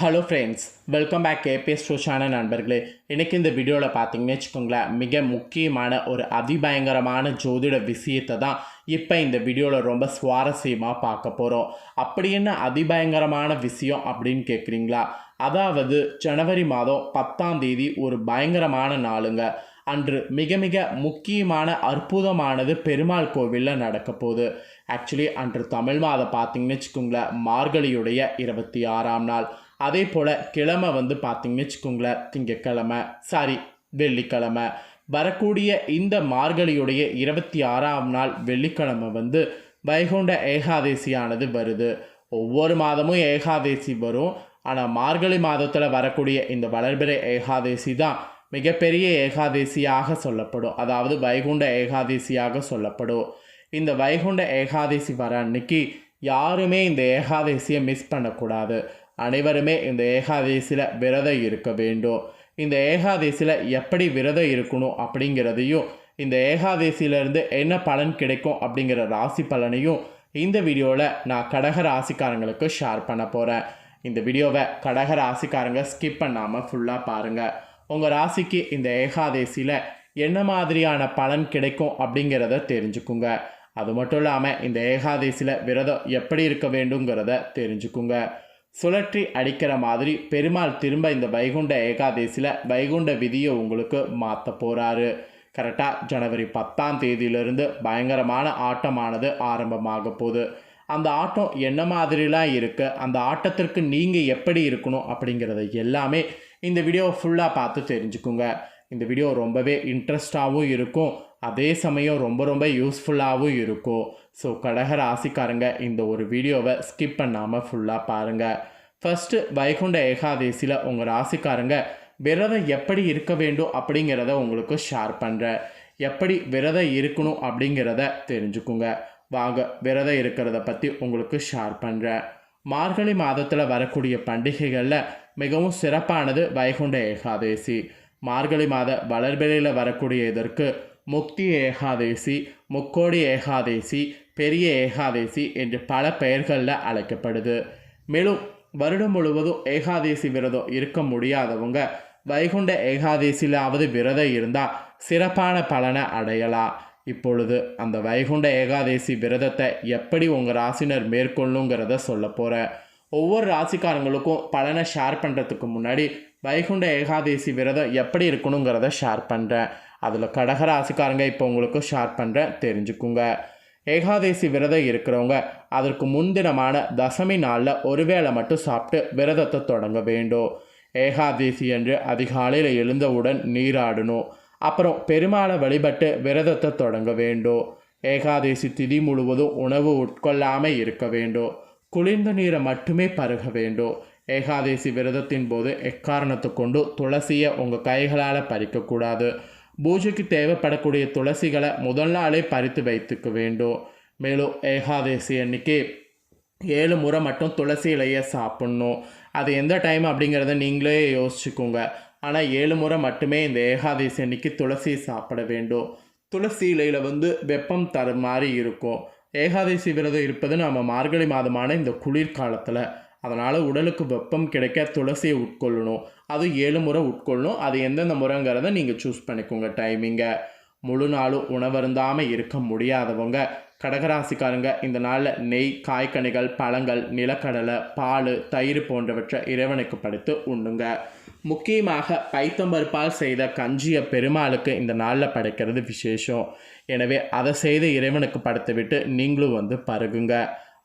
Hello friends welcome back KPS ஷோஷான நண்பர்களே. இன்றைக்கி இந்த வீடியோவில் பார்த்தீங்கன்னு வச்சுக்கோங்களேன் மிக முக்கியமான ஒரு அதிபயங்கரமான ஜோதிட விஷயத்தை தான் இப்போ இந்த வீடியோவில் ரொம்ப சுவாரஸ்யமாக பார்க்க போகிறோம் அப்படி என்ன அதிபயங்கரமான விஷயம் அப்படின்னு கேட்குறீங்களா அதாவது ஜனவரி மாதம் பத்தாம் தேதி ஒரு பயங்கரமான நாளுங்க. அன்று மிக மிக முக்கியமான அற்புதமானது பெருமாள் கோவிலில் நடக்க போகுது. ஆக்சுவலி அன்று தமிழ் மாதம் பார்த்தீங்கன்னு வச்சுக்கோங்களேன் மார்கழியுடைய இருபத்தி ஆறாம் நாள். அதே போல் கிழமை வந்து பார்த்திங்கன்னு வச்சுக்கோங்களேன் திங்கக்கிழமை சாரி வெள்ளிக்கிழமை. வரக்கூடிய இந்த மார்கழியுடைய இருபத்தி ஆறாம் நாள் வெள்ளிக்கிழமை வந்து வைகுண்ட ஏகாதேசியானது வருது. ஒவ்வொரு மாதமும் ஏகாதேசி வரும். ஆனால் மார்கழி மாதத்தில் வரக்கூடிய இந்த வளர்பிறை ஏகாதேசி தான் மிகப்பெரிய ஏகாதேசியாக சொல்லப்படும். அதாவது வைகுண்ட ஏகாதேசியாக சொல்லப்படும். இந்த வைகுண்ட ஏகாதேசி வர அன்னைக்கு யாருமே இந்த ஏகாதேசியை மிஸ் பண்ணக்கூடாது. அனைவருமே இந்த ஏகாதேசியில் விரதம் இருக்க வேண்டும். இந்த ஏகாதேசியில் எப்படி விரதம் இருக்கணும் அப்படிங்கிறதையும் இந்த ஏகாதேசியிலேருந்து என்ன பலன் கிடைக்கும் அப்படிங்கிற ராசி பலனையும் இந்த வீடியோவில் நான் கடக ராசிக்காரங்களுக்கு ஷேர் பண்ண போகிறேன் இந்த வீடியோவை கடக ராசிக்காரங்க ஸ்கிப் பண்ணாமல் ஃபுல்லாக பாருங்கள் உங்கள் ராசிக்கு இந்த ஏகாதேசியில் என்ன மாதிரியான பலன் கிடைக்கும் அப்படிங்கிறத தெரிஞ்சுக்குங்க. அது மட்டும் இல்லாமல் இந்த ஏகாதேசியில் விரதம் எப்படி இருக்க வேண்டுங்கிறத தெரிஞ்சுக்குங்க. சுழற்றி அடிக்கிற மாதிரி பெருமாள் திரும்ப இந்த வைகுண்ட ஏகாதசியில் வைகுண்ட விதியை உங்களுக்கு மாற்ற போகிறாரு கரெக்டாக ஜனவரி பத்தாம் தேதியிலிருந்து பயங்கரமான ஆட்டமானது ஆரம்பமாக போகுது. அந்த ஆட்டம் என்ன மாதிரிலாம் இருக்குது அந்த ஆட்டத்திற்கு நீங்கள் எப்படி இருக்கணும்? அப்படிங்கிறத எல்லாமே இந்த வீடியோ ஃபுல்லாக பார்த்து தெரிஞ்சுக்குங்க. இந்த வீடியோ ரொம்பவே இன்ட்ரெஸ்டாகவும் இருக்கும். அதே சமயம் ரொம்ப ரொம்ப யூஸ்ஃபுல்லாகவும் இருக்கும். ஸோ கடக ராசிக்காரங்க இந்த ஒரு வீடியோவை ஸ்கிப் பண்ணாமல் ஃபுல்லாக பாருங்கள் ஃபஸ்ட்டு வைகுண்ட ஏகாதேசியில் உங்கள் ராசிக்காரங்க விரதம் எப்படி இருக்க வேண்டும் அப்படிங்கிறத உங்களுக்கு ஷேர் பண்ணுறேன் எப்படி விரதம் இருக்கணும் அப்படிங்கிறத தெரிஞ்சுக்குங்க. வாங்க விரதம் இருக்கிறத பற்றி உங்களுக்கு ஷேர் பண்ணுறேன் மார்கழி மாதத்தில் வரக்கூடிய பண்டிகைகளில் மிகவும் சிறப்பானது வைகுண்ட ஏகாதேசி. மார்கழி மாத வளர்பிறையில் வரக்கூடிய இதற்கு முக்தி ஏகாதேசி முக்கோடி ஏகாதேசி பெரிய ஏகாதேசி என்று பல பெயர்களில் அழைக்கப்படுது. மேலும் வருடம் முழுவதும் ஏகாதேசி விரதம் இருக்க முடியாதவங்க வைகுண்ட ஏகாதேசியிலாவது விரதம் இருந்தால் சிறப்பான பலனை அடையலாம் இப்பொழுது அந்த வைகுண்ட ஏகாதேசி விரதத்தை எப்படி உங்கள் ராசினர் மேற்கொள்ளுங்கிறத சொல்ல போகிறேன் ஒவ்வொரு ராசிக்காரங்களுக்கும் பலனை ஷேர் பண்ணுறதுக்கு முன்னாடி வைகுண்ட ஏகாதேசி விரதம் எப்படி இருக்கணுங்கிறத ஷேர் பண்ணுறேன் அதில் கடக ராசிக்காரங்க இப்போ உங்களுக்கு ஷேர் பண்ணுறேன் தெரிஞ்சுக்குங்க. ஏகாதேசி விரதம் இருக்கிறவங்க அதற்கு முன்தினமான தசமி நாளில் ஒருவேளை மட்டும் சாப்பிட்டு விரதத்தை தொடங்க வேண்டும். ஏகாதேசி என்று அதிகாலையில் எழுந்தவுடன் நீராடணும். அப்புறம் பெருமாளை வழிபட்டு விரதத்தை தொடங்க வேண்டும். ஏகாதேசி திதி முழுவதும் உணவு உட்கொள்ளாமல் இருக்க வேண்டும். குளிர்ந்த நீரை மட்டுமே பருக வேண்டும். ஏகாதேசி விரதத்தின் போது எக்காரணத்தை கொண்டு துளசியை உங்கள் கைகளால் பறிக்கக்கூடாது. பூஜைக்கு தேவைப்படக்கூடிய துளசிகளை முதல் நாளே பறித்து வைத்துக்க வேண்டும். மேலும் ஏகாதேசி அன்னைக்கு ஏழு முறை மட்டும் துளசி இலையை சாப்பிட்ணும். அது எந்த டைம் அப்படிங்கிறத நீங்களே யோசிச்சுக்கோங்க. ஆனால் ஏழு முறை மட்டுமே இந்த ஏகாதேசி அன்னைக்கு துளசியை சாப்பிட வேண்டும். துளசி இலையில் வந்து வெப்பம் தர மாதிரி இருக்கும். ஏகாதசி விரதம் இருப்பது நம்ம மார்கழி மாதமான இந்த குளிர்காலத்தில். அதனால் உடலுக்கு வெப்பம் கிடைக்க துளசியை உட்கொள்ளணும். அது ஏழு முறை உட்கொள்ளணும். அது எந்தெந்த முறைங்கிறத நீங்கள் சூஸ் பண்ணிக்கோங்க டைமிங்கை முழு நாளும் உணவருந்தாமல் இருக்க முடியாதவங்க கடகராசிக்காரங்க இந்த நாளில் நெய் காய்கனிகள் பழங்கள் நிலக்கடலை பால் தயிர் போன்றவற்றை இறைவனுக்கு படைத்து உண்ணுங்க. முக்கியமாக பைத்தம்பருப்பால் செய்த கஞ்சியை பெருமாளுக்கு இந்த நாளில் படைக்கிறது விசேஷம். எனவே அதை செய்து இறைவனுக்கு படைத்து விட்டு நீங்களும் வந்து பருகுங்க.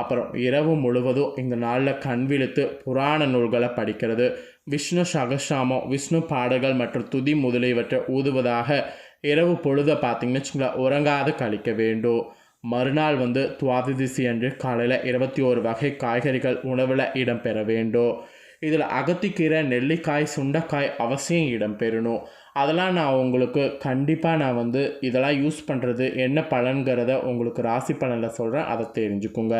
அப்புறம் இரவு முழுவதும் இந்த நாளில் கண் விழுத்து புராண நூல்களை படிக்கிறது. விஷ்ணு சகசாமம் விஷ்ணு பாடல்கள் மற்றும் துதி முதலியவற்றை ஊதுவதாக இரவு பொழுதை பார்த்திங்கன்னு வச்சுங்களேன் உறங்காது கழிக்க வேண்டும். மறுநாள் வந்து துவாதிதிசி அன்று காலையில் இருபத்தி ஓரு வகை காய்கறிகள் உணவில் இடம்பெற வேண்டும். இதில் அகத்திக்கீரை நெல்லிக்காய் சுண்டைக்காய் அவசியம் இடம்பெறணும். அதெல்லாம் நான் உங்களுக்கு கண்டிப்பாக நான் வந்து இதெல்லாம் யூஸ் பண்ணுறது என்ன பலன்கிறத உங்களுக்கு ராசி பலனில் சொல்கிறேன் அதை தெரிஞ்சுக்குங்க.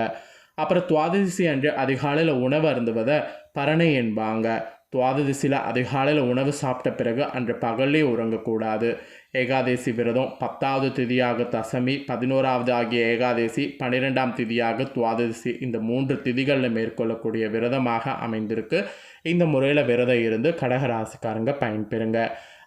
அப்புறம் துவாதசி அன்று அதிகாலையில் உணவு அருந்துவதை பரணை என்பாங்க. துவாதசியில் அதிகாலையில் உணவு சாப்பிட்ட பிறகு அன்று பகல்லே உறங்கக்கூடாது. ஏகாதேசி விரதம் பத்தாவது திதியாக தசமி பதினோராவது ஆகிய ஏகாதேசி பன்னிரெண்டாம் திதியாக துவாதசி இந்த மூன்று திதிகளில் மேற்கொள்ளக்கூடிய விரதமாக அமைந்திருக்கு. இந்த முறையில் விரதம் இருந்து கடகராசிக்காரங்க பயன்பெறுங்க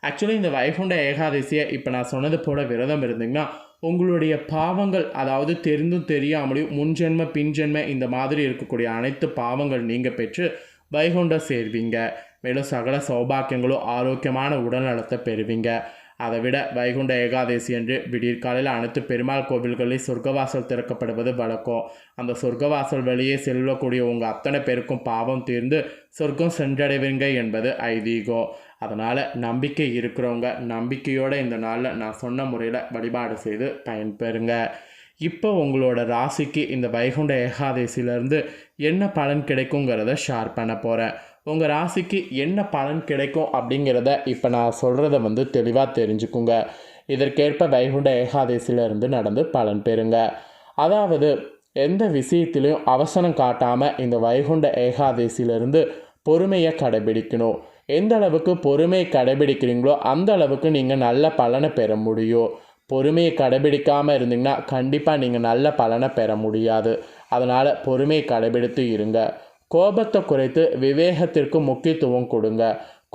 ஆக்சுவலி இந்த வைகுண்ட ஏகாதசியை இப்போ நான் சொன்னது போல் விரதம் இருந்தீங்கன்னா உங்களுடைய பாவங்கள் அதாவது தெரிந்தும் தெரியாமலையும் முன்ஜென்ம பின்ஜென்ம இந்த மாதிரி இருக்கக்கூடிய அனைத்து பாவங்கள் நீங்கள் பெற்று வைகுண்டம் சேர்வீங்க. மேலும் சகல சௌபாக்கியங்களும் ஆரோக்கியமான உடல்நலத்தை பெறுவீங்க. அதை விட வைகுண்ட ஏகாதசி என்று விடியற்காலையில் அனைத்து பெருமாள் கோவில்களில் சொர்க்கவாசல் திறக்கப்படுவது வழக்கம். அந்த சொர்க்கவாசல் வழியே செல்லக்கூடிய உங்கள் அத்தனை பேருக்கும் பாவம் தீர்ந்து சொர்க்கம் சென்றடைவீங்க என்பது ஐதீகம். அதனால் நம்பிக்கை இருக்கிறவங்க நம்பிக்கையோடு இந்த நாளில் நான் சொன்ன முறையில் வழிபாடு செய்து பயன்பெறுங்க. இப்போ உங்களோட ராசிக்கு இந்த வைகுண்ட ஏகாதசியிலேருந்து என்ன பலன் கிடைக்குங்கிறத ஷேர் பண்ண போகிறேன் உங்கள் ராசிக்கு என்ன பலன் கிடைக்கும் அப்படிங்கிறத இப்போ நான் சொல்கிறத வந்து தெளிவாக தெரிஞ்சுக்குங்க. இதற்கேற்ப வைகுண்ட ஏகாதசியிலேருந்து நடந்து பலன் பெறுங்க. அதாவது எந்த விஷயத்திலையும் அவசரம் காட்டாமல் இந்த வைகுண்ட ஏகாதசியிலேருந்து பொறுமையை கடைபிடிக்கணும். எந்த அளவுக்கு பொறுமையை கடைபிடிக்கிறீங்களோ அந்த அளவுக்கு நீங்கள் நல்ல பலனை பெற முடியும். பொறுமையை கடைபிடிக்காமல் இருந்தீங்கன்னா கண்டிப்பாக நீங்கள் நல்ல பலனை பெற முடியாது. அதனால் பொறுமையை கடைபிடித்து இருங்க. கோபத்தை குறைத்து விவேகத்திற்கு முக்கியத்துவம் கொடுங்க.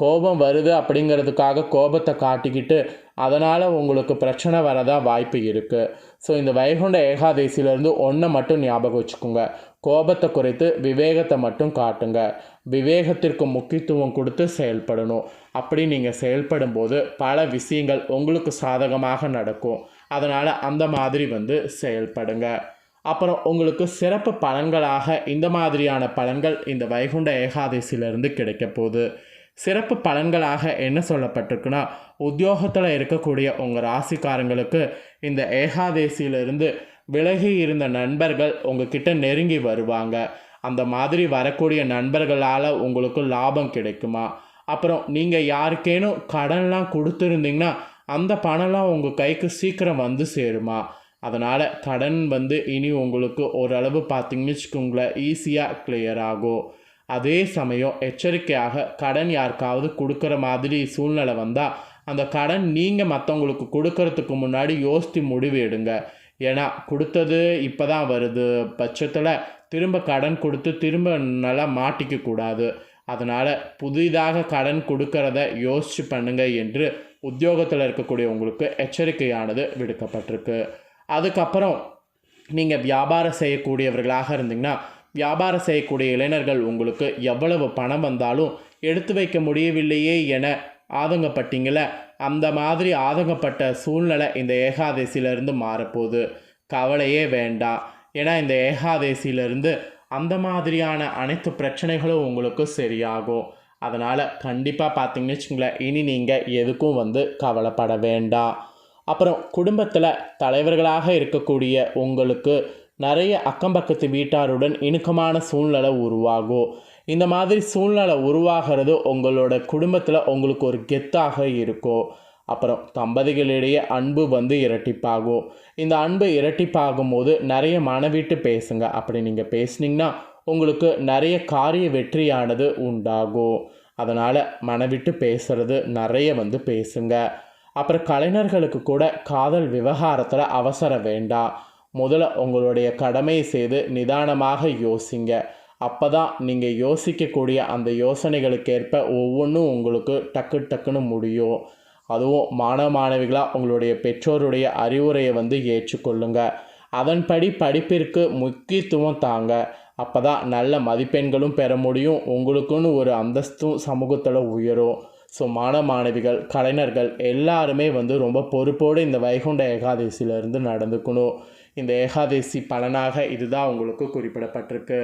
கோபம் வருது அப்படிங்கிறதுக்காக கோபத்தை காட்டிக்கிட்டு அதனால் உங்களுக்கு பிரச்சனை வரதான் வாய்ப்பு இருக்குது ஸோ இந்த வைகுண்ட ஏகாதசியிலேருந்து ஒன்றை மட்டும் ஞாபகம் வச்சுக்கோங்க. கோபத்தை குறைத்து விவேகத்தை மட்டும் காட்டுங்க. விவேகத்திற்கு முக்கியத்துவம் கொடுத்து செயல்படணும். அப்படி நீங்கள் செயல்படும்போது பல விஷயங்கள் உங்களுக்கு சாதகமாக நடக்கும். அதனால் அந்த மாதிரி வந்து செயல்படுங்க. அப்புறம் உங்களுக்கு சிறப்பு பலன்களாக இந்த மாதிரியான பலன்கள் இந்த வைகுண்ட ஏகாதசியிலிருந்து கிடைக்க போகுது. சிறப்பு பலன்களாக என்ன சொல்லப்பட்டிருக்குன்னா உத்தியோகத்தில் இருக்கக்கூடிய உங்கள் ராசிக்காரங்களுக்கு இந்த ஏகாதசியிலிருந்து விலகி இருந்த நண்பர்கள் உங்ககிட்ட நெருங்கி வருவாங்க. அந்த மாதிரி வரக்கூடிய நண்பர்களால் உங்களுக்கு லாபம் கிடைக்குமா? அப்புறம் நீங்கள் யாருக்கேனும் கடன்லாம் கொடுத்துருந்தீங்கன்னா அந்த பணம்லாம் உங்கள் கைக்கு சீக்கிரம் வந்து சேருமா? அதனால் கடன் வந்து இனி உங்களுக்கு ஓரளவு பார்த்தீங்கன்னு வச்சுக்கோங்களேன் ஈஸியாக கிளியர் ஆகும். அதே சமயம் எச்சரிக்கையாக கடன் யாருக்காவது கொடுக்குற மாதிரி சூழ்நிலை வந்தால் அந்த கடன் நீங்கள் மற்றவங்களுக்கு கொடுக்கறதுக்கு முன்னாடி யோசித்து முடிவு எடுங்க. ஏன்னா கொடுத்தது இப்போ தான் வருது பட்சத்தில் திரும்ப கடன் கொடுத்து திரும்ப நல்லா மாட்டிக்க கூடாது. அதனால் புதிதாக கடன் கொடுக்கறத யோசித்து பண்ணுங்க என்று உத்தியோகத்தில் இருக்கக்கூடிய உங்களுக்கு எச்சரிக்கையானது விடுக்கப்பட்டிருக்கு. அதுக்கப்புறம் நீங்கள் வியாபாரம் செய்யக்கூடியவர்களாக இருந்தீங்கன்னா வியாபாரம் செய்யக்கூடிய இளைஞர்கள் உங்களுக்கு எவ்வளவு பணம் வந்தாலும் எடுத்து வைக்க முடியவில்லையே என ஆதங்கப்பட்டீங்கள அந்த மாதிரி ஆதங்கப்பட்ட சூழ்நிலை இந்த ஏகாதசியிலிருந்து மாறப்போகுது. கவலையே வேண்டாம். ஏன்னா இந்த ஏகாதேசியிலிருந்து அந்த மாதிரியான அனைத்து பிரச்சனைகளும் உங்களுக்கு சரியாகும். அதனால் கண்டிப்பாக பார்த்தீங்கன்னு வச்சுங்களேன் இனி நீங்கள் எதுக்கும் வந்து கவலைப்பட வேண்டாம். அப்புறம் குடும்பத்தில் தலைவர்களாக இருக்கக்கூடிய உங்களுக்கு நிறைய அக்கம் பக்கத்து வீட்டாருடன் இணுக்கமான சூழ்நிலை உருவாகும். இந்த மாதிரி சூழ்நிலை உருவாகிறது உங்களோட குடும்பத்தில் உங்களுக்கு ஒரு கெத்தாக இருக்கும். அப்புறம் தம்பதிகளிடையே அன்பு வந்து இரட்டிப்பாகும். இந்த அன்பு இரட்டிப்பாகும் போது நிறைய மனவிட்டு பேசுங்க. அப்படி நீங்கள் பேசுனீங்கன்னா உங்களுக்கு நிறைய காரிய வெற்றியானது உண்டாகும். அதனால் மனவிட்டு பேசுறது நிறைய வந்து பேசுங்க. அப்புறம் கலைஞர்களுக்கு கூட காதல் விவகாரத்தில் அவசரம் வேண்டாம். முதல்ல உங்களுடைய கடமையை செய்து நிதானமாக யோசிங்க. அப்போ தான் நீங்கள் யோசிக்கக்கூடிய அந்த யோசனைகளுக்கேற்ப ஒவ்வொன்றும் உங்களுக்கு டக்கு டக்குன்னு முடியும். அதுவும் மாணவ மாணவிகளாக உங்களுடைய பெற்றோருடைய அறிவுரையை வந்து ஏற்றுக்கொள்ளுங்க. அதன்படி படிப்பிற்கு முக்கியத்துவம் தாங்க. அப்போ தான் நல்ல மதிப்பெண்களும் பெற முடியும். உங்களுக்குன்னு ஒரு அந்தஸ்தும் சமூகத்தில் உயரும். ஸோ மாணவ மாணவிகள் கலைஞர்கள் எல்லாருமே வந்து ரொம்ப பொறுப்போடு இந்த வைகுண்ட ஏகாதசியிலேருந்து நடந்துக்கணும். இந்த ஏகாதசி பலனாக இதுதான் உங்களுக்கு குறிப்பிடப்பட்டிருக்கு.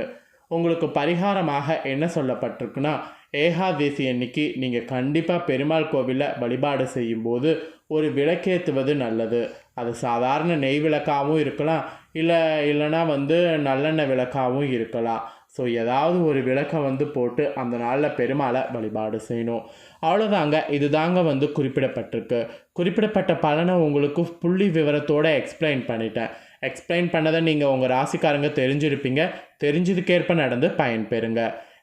உங்களுக்கு பரிகாரமாக என்ன சொல்லப்பட்டிருக்குன்னா ஏகாதேசி அன்னைக்கு நீங்கள் கண்டிப்பாக பெருமாள் கோவிலில் வழிபாடு செய்யும்போது ஒரு விளக்கேற்றுவது நல்லது. அது சாதாரண நெய் விளக்காகவும் இருக்கலாம் இல்லை இல்லைனா வந்து நல்லெண்ணெய் விளக்காகவும் இருக்கலாம். ஸோ ஏதாவது ஒரு விளக்கை வந்து போட்டு அந்த நாளில் பெருமாளை வழிபாடு செய்யணும். அவ்வளோதாங்க இதுதாங்க வந்து குறிப்பிடப்பட்டிருக்கு. குறிப்பிடப்பட்ட பலனை உங்களுக்கு புள்ளி விவரத்தோடு எக்ஸ்பிளைன் பண்ணிட்டேன். எக்ஸ்பிளைன் பண்ணதை நீங்கள் உங்கள் ராசிக்காரங்க தெரிஞ்சிருப்பீங்க. தெரிஞ்சதுக்கேற்ப நடந்து பயன்பெறுங்க.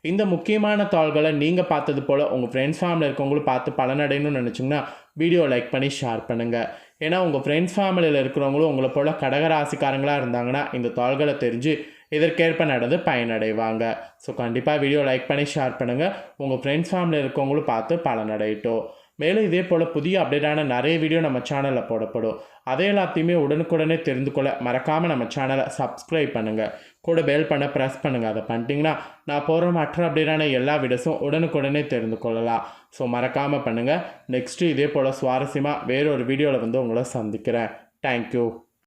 இந்த முக்கியமான தாள்களை நீங்கள் பார்த்தது போல் உங்கள் ஃப்ரெண்ட்ஸ் ஃபேமிலியில் இருக்கவங்களும் பார்த்து பலனடையணும்னு நினச்சிங்கன்னா வீடியோ லைக் பண்ணி ஷேர் பண்ணுங்கள் ஏன்னா உங்கள் ஃப்ரெண்ட்ஸ் ஃபேமிலியில் இருக்கிறவங்களும் உங்களை போல் கடகராசிக்காரங்களாக இருந்தாங்கன்னா இந்த தாள்களை தெரிஞ்சு இதற்கேற்ப நடந்து பயனடைவாங்க. ஸோ கண்டிப்பாக வீடியோ லைக் பண்ணி ஷேர் பண்ணுங்கள் உங்கள் ஃப்ரெண்ட்ஸ் ஃபேமிலியில் இருக்கவங்களும் பார்த்து பலனடையட்டும். மேலும் இதே போல் புதிய அப்டேட்டான நிறைய வீடியோ நம்ம சேனலில் போடப்படும். அதை எல்லாத்தையுமே உடனுக்குடனே தெரிந்து கொள்ள மறக்காமல் நம்ம சேனலை சப்ஸ்கிரைப் பண்ணுங்கள் கூட பெல் பண்ண ப்ரெஸ் பண்ணுங்கள் அதை பண்ணிட்டீங்கன்னா நான் போகிற மற்ற அப்டேட்டான எல்லா வீடியோஸும் உடனுக்குடனே தெரிந்து கொள்ளலாம். ஸோ மறக்காமல் பண்ணுங்கள் நெக்ஸ்ட்டு இதே போல் சுவாரஸ்யமாக வேறொரு வீடியோவில் வந்து உங்களை சந்திக்கிறேன். தேங்க்யூ